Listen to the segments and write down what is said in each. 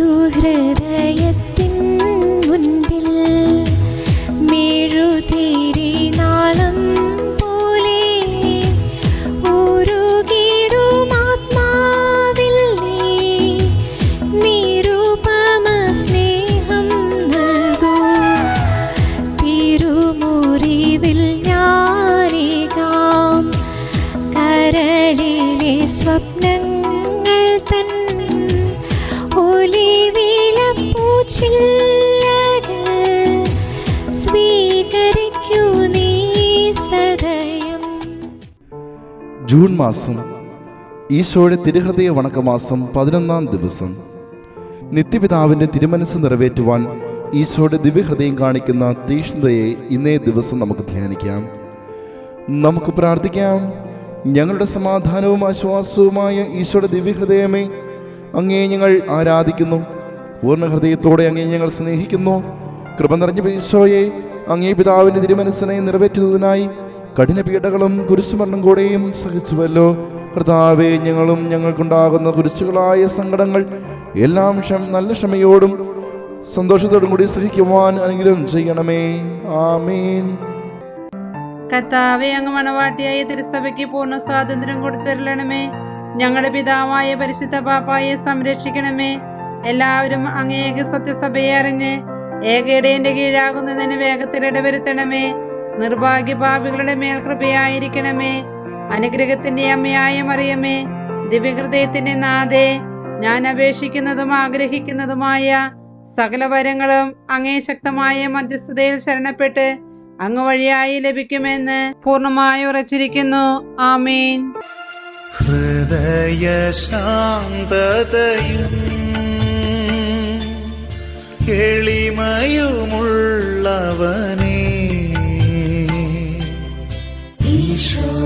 ഒരു ഹൃദയത്തിൻ മുൻപിൽ മെഴുതിരി നാളം പോലെ ഉരുകിടും ആത്മാവിൽ നീ. നിരുപമ സ്നേഹം നൽകൂ. തിരുമുറിവിൽ ഞാനേകാം. കരളിലെ സ്വപ്നങ്ങൾ ജൂൺ മാസം ഈശോയുടെ തിരുഹൃദയ വണക്കമാസം പതിനൊന്നാം ദിവസം. നിത്യപിതാവിന്റെ തിരുമനസ് നിറവേറ്റുവാൻ ഈശോയുടെ ദിവ്യഹൃദയം കാണിക്കുന്ന തീഷ്ണതയെ ഇന്നേ ദിവസം നമുക്ക് ധ്യാനിക്കാം. നമുക്ക് പ്രാർത്ഥിക്കാം. ഞങ്ങളുടെ സമാധാനവും ആശ്വാസവുമായ ഈശോയുടെ ദിവ്യഹൃദയമേ അങ്ങേ ഞങ്ങൾ ആരാധിക്കുന്നു. പൂർണ ഹൃദയത്തോടെ അങ്ങേ ഞങ്ങൾ സ്നേഹിക്കുന്നു. കൃപ നിറഞ്ഞ ഈശോയെ അങ്ങേ പിതാവിന്റെ തിരുമനസ്സിനെ നിറവേറ്റുന്നതിനായി കഠിന പീഡകളും കുരിശുമരണം കൂടെയും സഹിച്ചുവല്ലോ. കർത്താവെ ഞങ്ങളും ഞങ്ങൾക്കുണ്ടാകുന്ന കുരിശുകളായ സങ്കടങ്ങൾ എല്ലാം ക്ഷമ നല്ല ക്ഷമയോടും സന്തോഷത്തോടും കൂടി സഹിക്കുവാൻ അനുഗ്രഹം ചെയ്യണമേ. ആമീൻ. കർത്താവെ അങ്ങ് മണവാട്ടിയായ തിരുസഭയ്ക്ക് പൂർണ സ്വാതന്ത്ര്യം കൊടുത്തരളണമേ. ഞങ്ങളുടെ പിതാവായ പരിശുദ്ധ പാപ്പായെ സംരക്ഷിക്കണമേ. എല്ലാവരും അങ്ങേക സത്യസഭയെ അറിഞ്ഞ് ഏകയുടെ കീഴാകുന്നതിന് വേഗത്തിൽ ഇടവരുത്തണമേ. നിർഭാഗ്യ മേൽകൃപയായിരിക്കണമേ മേൽ കൃപയായിരിക്കണമേ. അനുഗ്രഹത്തിന്റെ അമ്മയായ മറിയമേ ദിവ്യഹൃദയത്തിന്റെ നാഥേ ഞാൻ അപേക്ഷിക്കുന്നതും ആഗ്രഹിക്കുന്നതുമായ സകല വരങ്ങളും അങ്ങേ ശക്തമായ മധ്യസ്ഥതയിൽ ശരണപ്പെട്ട് അങ്ങ് വഴിയായി ലഭിക്കുമെന്ന് പൂർണമായി ഉറച്ചിരിക്കുന്നു. ആമീൻ. ഹൃദയ ശാന്തതയും ഈശോയേ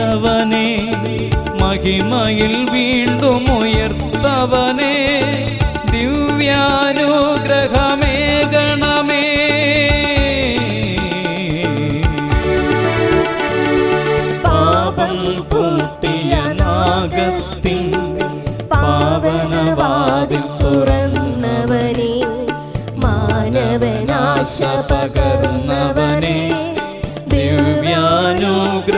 മരിച്ചവനെ മഹിമയിൽ വീണ്ടും ഉയർത്തവനെ ദിവ്യാനുഗ്രഹമേ ഗണമേ. പാപം പൂട്ടിയ നാഗത്തിൻ പാവനവാതിൽ തുറന്നവനെ മാനവനാശ പകർന്നവനെ ദിവ്യാനുഗ്രഹമേ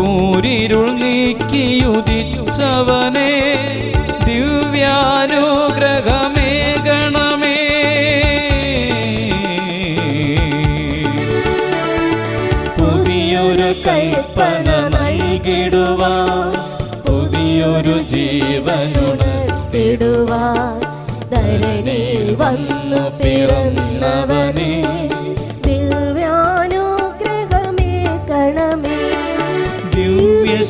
കൂരിരുൾ നീക്കിയുദിച്ചവനെ ദിവ്യാനുഗ്രഹമേ ഗണമേ. പുതിയൊരു കൽപ്പന നൽകിടുവാ പുതിയൊരു ജീവനുണർത്തിടുവാൻ ധരണിയിൽ വന്നു പിറന്നവനെ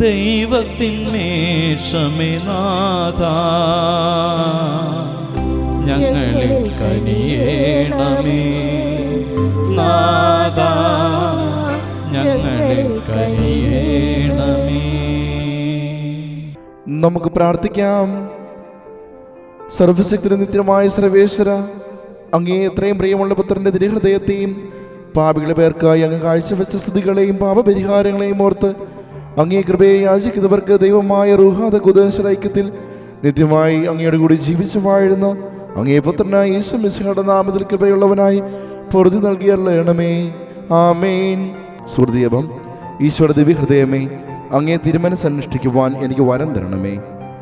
ദൈവത്തിൻ മേഷമേ നാഥ. ഞങ്ങളിൽ കനിയേണമേ. നാഥ ഞങ്ങളിൽ കനിയേണമേ. നമുക്ക് പ്രാർത്ഥിക്കാം. സർവശക്തി നിത്യമായ സർവേശ്വര അങ്ങേ എത്രയും പ്രിയമുള്ള പുത്രന്റെ തിരുഹൃദയത്തെയും പാപികളെ പേർക്കായി അങ്ങ് കാഴ്ചവെച്ച സ്ഥിതികളെയും പാപപരിഹാരങ്ങളെയും ഓർത്ത് അങ്ങേ കൃപയെ യാചിക്കുന്നവർക്ക് ദൈവമായ റുഹാദ കുദേശ നിത്യമായി അങ്ങയുടെ കൂടി ജീവിച്ചു വാഴുന്ന അങ്ങേ പുത്രനായ ഈശോ മിസ്ഹയുടെ നാമത്തിൽ കൃപയുള്ളവനായി പൊറുതി നൽകിയല്ലണമേ ആമേൻ. സുഹൃദീപം ഈശ്വര ദിവ്യ ഹൃദയമേ അങ്ങേ തിരുമനസ് അനുഷ്ഠിക്കുവാൻ എനിക്ക് വരം തരണമേ.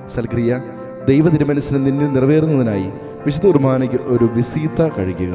സൽക്രിയ ദൈവ തിരുമനസ്സിന് നിന്നിൽ നിറവേറുന്നതിനായി വിശുദ്ധ കുർബാനയ്ക്ക് ഒരു വിസീത കഴിക്കുക.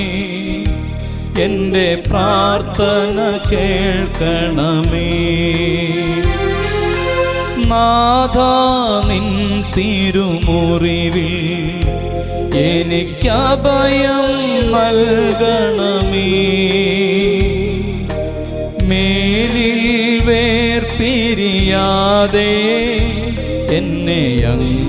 എന്റെ പ്രാർത്ഥന കേൾക്കണമേ. നാഥ നിൻ തിരുമുറിവിൽ എനിക്കഭയം നൽകണമേ. മേലിൽ വേർപിരിയാതെ എന്നെ ചേർക്കണമേ